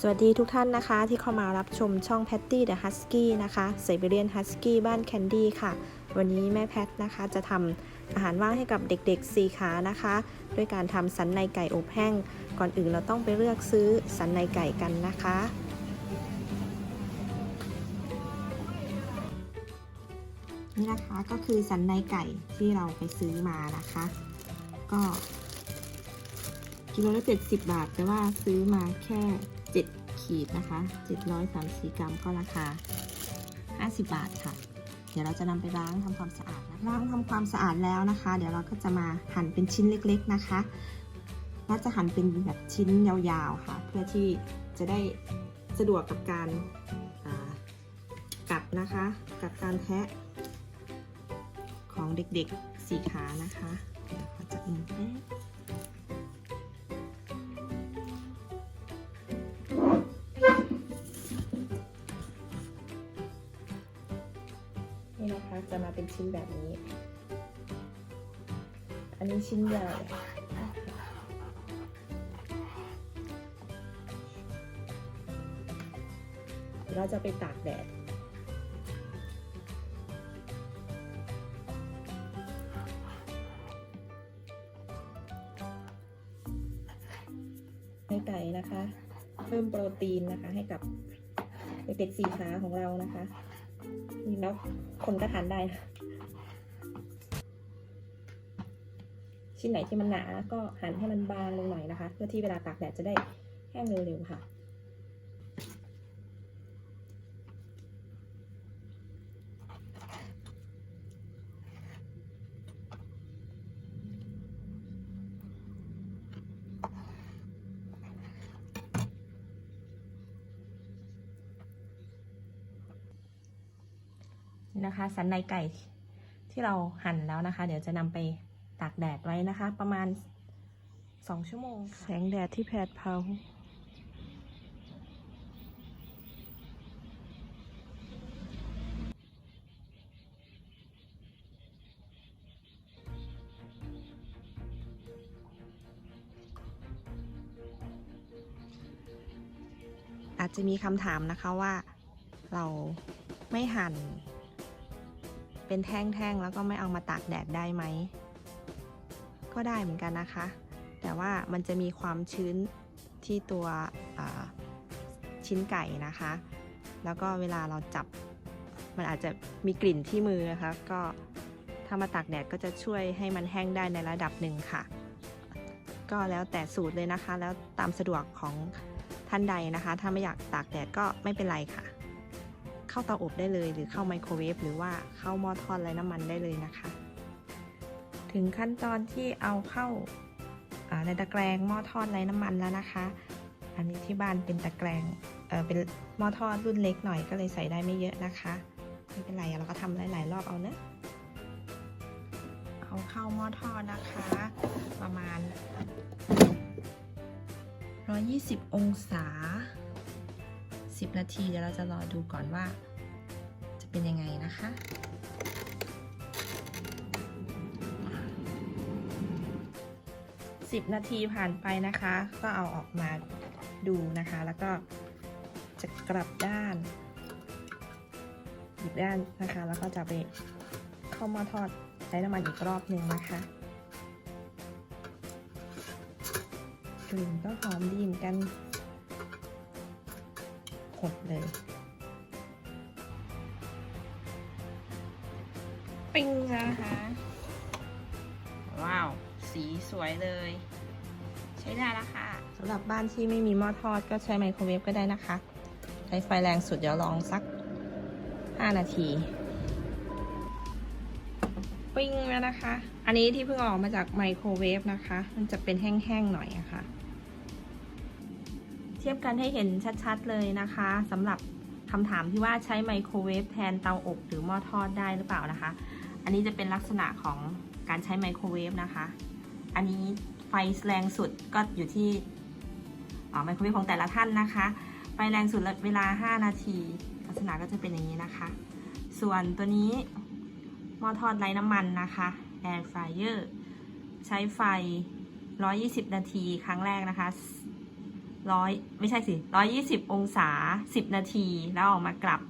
สวัสดีทุกท่านนะคะ ที่เข้ามารับชมช่อง Patty the Husky นะคะไซบีเรียน Husky บ้านแคนดี้ค่ะ วันนี้แม่แพทนะคะจะทำอาหารว่างให้กับเด็กๆ 4 ขานะคะ ด้วยการทำสันในไก่อบแห้ง ก่อนอื่นเราต้องไปเลือกซื้อสันในไก่กันนะคะนี่นะคะก็คือสันในไก่ที่เราไปซื้อมานะคะ ก็กิโลละ70บาท แต่ว่าซื้อมาแค่ 7 ขีดนะคะ 734 กรัมก็ราคา 50 บาทค่ะ เดี๋ยวเราจะนำไปล้างทำความสะอาดนะล้างทำความสะอาดแล้วนะคะ เดี๋ยวเราก็จะมาหั่นเป็นชิ้นเล็กๆนะคะว่าจะหั่นเป็นแบบชิ้นยาวๆค่ะ เพื่อที่จะได้สะดวกกับการกัดนะคะ กับการแทะของเด็กๆสี่ขานะคะเดี๋ยวขอจับมือแป๊บ จะมาเป็นชิ้นแบบนี้ อันนี้ชิ้นใหญ่เราจะไปตากแดดให้ไก่นะคะ เพิ่มโปรตีนนะคะให้กับเด็กๆสีขาของเรานะคะ แล้วคนก็ทานได้นะชิ้นไหนที่มันหนาก็หั่นให้มันบางลงหน่อยนะคะ เพื่อที่เวลาตากแดดจะได้แห้งเร็วๆค่ะ นะคะ สันในไก่ที่เราหั่นแล้วนะคะ เดี๋ยวจะนำไปตากแดดไว้นะคะ ประมาณ2ชั่วโมง แสงแดดที่แผดเผาอาจจะมีคำถามนะคะว่าเราไม่หั่น เป็นแท่งๆแล้วก็ไม่เอามาตากแดดได้ไหม ก็ได้เหมือนกันนะคะ แต่ว่ามันจะมีความชื้นที่ตัวชิ้นไก่นะคะ แล้วก็เวลาเราจับ มันอาจจะมีกลิ่นที่มือนะคะ ก็ถ้ามาตากแดดก็จะช่วยให้มันแห้งได้ในระดับหนึ่งค่ะ ก็แล้วแต่สูตรเลยนะคะ แล้วตามสะดวกของท่านใดนะคะ ถ้าไม่อยากตากแดดก็ไม่เป็นไรค่ะ เข้าเตาอบได้เลย หรือเข้าไมโครเวฟหรือว่าเข้าหม้อทอดไร้น้ำมันได้เลยนะคะ ถึงขั้นตอนที่เอาเข้าในตะแกรงหม้อทอดไร้น้ำมันแล้วนะคะ อันนี้ที่บ้านเป็นตะแกรงเเป็นหม้อทอดรุ่นเล็กหน่อยก็เลยใส่ได้ไม่เยอะนะคะไม่เป็นไรเราก็ทำหลาย ๆ รอบเอาเนะเอาเข้าหม้อทอดนะคะ ประมาณ 120 องศา 10 นาที เดี๋ยวเราจะรอดูก่อนว่า จะเป็นยังไงนะคะ 10 นาทีผ่านไปนะคะ ก็เอาออกมาดูนะคะ แล้วก็จะกลับด้านหยิบด้านนะคะ แล้วก็จะไปเข้ามาทอดใช้น้ำมันอีกรอบหนึ่งนะคะกลิ่นก็หอมดีเหมือนกัน ดเลยปิ้งนะคะ ว้าว สีสวยเลย ใช้ได้แล้วค่ะสำหรับบ้านที่ไม่มีหม้อทอดก็ใช้ไมโครเวฟก็ได้นะคะ ใช้ไฟแรงสุดเดี๋ยวลองสัก 5 นาที ปิ้งแล้วนะคะ อันนี้ที่เพิ่งออกมาจากไมโครเวฟนะคะ มันจะเป็นแห้งๆหน่อยอะคะ่ะเทียบกันให้เห็นชัดๆเลยนะคะสำหรับคำถามที่ว่าใช้ไมโครเวฟแทนเตาอบหรือหม้อทอดได้หรือเปล่านะคะ อันนี้จะเป็นลักษณะของการใช้ไมโครเวฟนะคะ อันนี้ไฟแรงสุดก็อยู่ที่ไมโครเวฟของแต่ละท่านนะคะ ไฟแรงสุดเวลา 5 นาที ลักษณะก็จะเป็นอย่างนี้นะคะ ส่วนตัวนี้หม้อทอดไร้น้ำมันนะคะ Air Fryer ใช้ไฟ 120 นาทีครั้งแรกนะคะ ร้อยไม่ใช่สิร้อยยี่สิบองศาสิบนาที แล้วออกมากลับ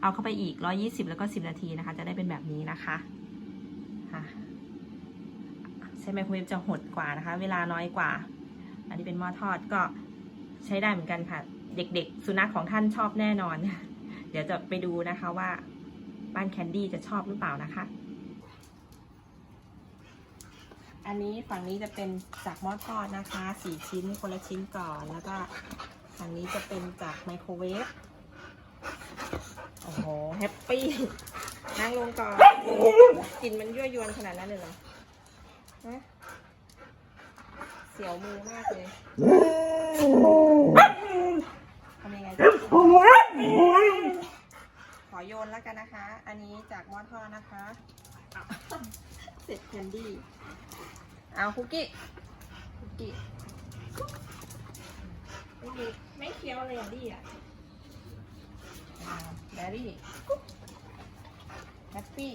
เอาเข้าไปอีกร้อยี่สิบแล้วก็สิบนาทีนะคะ จะได้เป็นแบบนี้นะคะใช้ไมโครเวฟจะหดกว่านะคะ เวลาน้อยกว่า อันนี้เป็นหม้อทอดก็ใช้ได้เหมือนกันค่ะ เด็กๆ สุนัขของท่านชอบแน่นอน เดี๋ยวจะไปดูนะคะว่าบ้านแคนดี้จะชอบหรือเปล่านะคะ อันนี้ฝั่งนี้จะเป็นจากหม้อทอดนะคะสี่ชิ้นคนละชิ้นก่อน แล้วก็ฝั่งนี้จะเป็นจากไมโครเวฟ โอ้โห แฮปปี้ นั่งลงก่อน กลิ่นมันยั่วยวนขนาดนั้นเลยเหรอฮะเสียวมือมากเลยทำยังไงขอโยนแล้วกันนะคะ อันนี้จากหม้อทอดนะคะ เสร็จแคนดี้ เอาคุกกี้ คุกกี้ไม่ดีไม่เคี้ยวเลยอะดิอะแบรี่แฮปปี้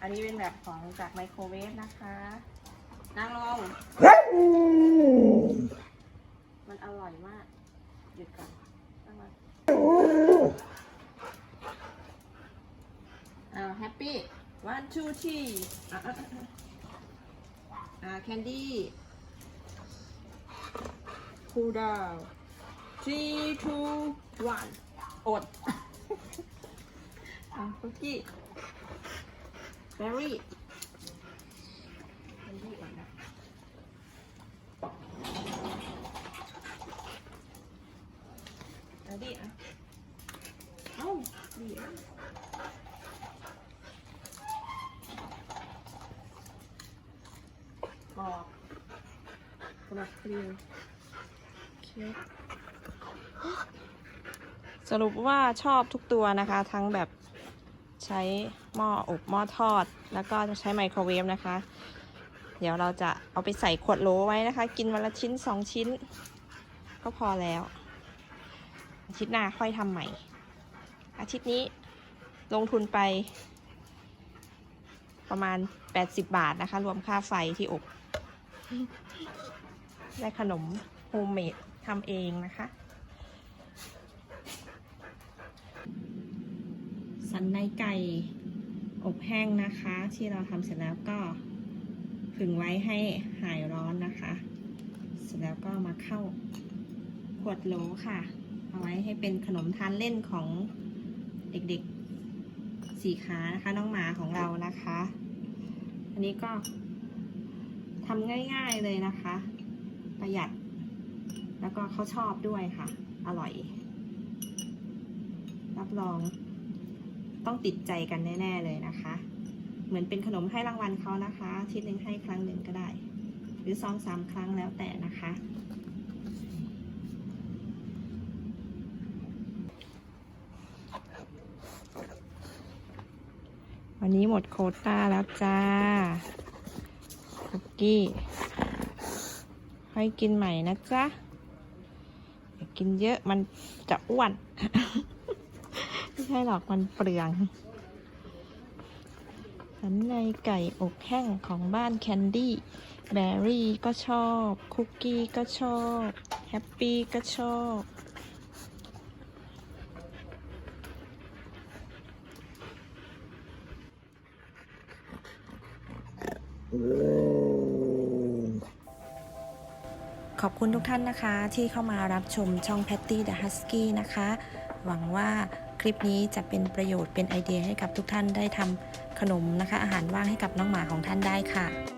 อันนี้เป็นแบบของจากไมโครเวฟนะคะนั่งลงมันอร่อยมาก หยุดก่อนนั่งลงอ้าวแฮปปี้ one two three อะอะอะอะแคนดี้ cool down three two one อดอะคุกกี้แบร์รี่แคนดี้ก่อนนะแบร์รี่อะเอ้าดี๋ยว กรอบกรอบเกลียวเค้กสรุปว่าชอบทุกตัวนะคะ ทั้งแบบใช้หม้ออบหม้อทอด แล้วก็จะใช้ไมโครเวฟนะคะ เดี๋ยวเราจะเอาไปใส่ขวดโหลไว้นะคะ กินวันละชิ้นสองชิ้น ก็พอแล้ว อาทิตย์หน้าค่อยทำใหม่ อาทิตย์นี้ลงทุนไปประมาณ 80 บาทนะคะ รวมค่าไฟที่อบ ได้ขนมโฮมเมดทำเองนะคะ สันในไก่อบแห้งนะคะ ที่เราทำเสร็จแล้วก็ผึ่งไว้ให้หายร้อนนะคะ เสร็จแล้วก็มาเข้าขวดโหลค่ะ เอาไว้ให้เป็นขนมทานเล่นของเด็กๆสีขานะคะน้องหมาของเรานะคะ อันนี้ก็ ทำง่ายๆเลยนะคะ ประหยัด แล้วก็เขาชอบด้วยค่ะ อร่อย รับรอง ต้องติดใจกันแน่ ๆ เลยนะคะ เหมือนเป็นขนมให้รางวัลเขานะคะอาทิตย์หนึ่งให้ครั้งหนึ่งก็ได้ หรือสองสามครั้งแล้วแต่นะคะวันนี้หมดโคต้าแล้วจ้า กี้ให้กินใหม่นะจ๊ะอย่ากินเยอะมันจะอ้วน ไม่ใช่หรอกมันเปลืองสันในไก่อบแห้งของบ้านแคนดี้แบร์รี่ก็ชอบ คุกกี้ก็ชอบ แฮปปี้ก็ชอบ ขอบคุณทุกท่านนะคะที่เข้ามารับชมช่อง Patty the Husky นะคะ หวังว่าคลิปนี้จะเป็นประโยชน์เป็นไอเดียให้กับทุกท่านได้ทำขนมนะคะ อาหารว่างให้กับน้องหมาของท่านได้ค่ะ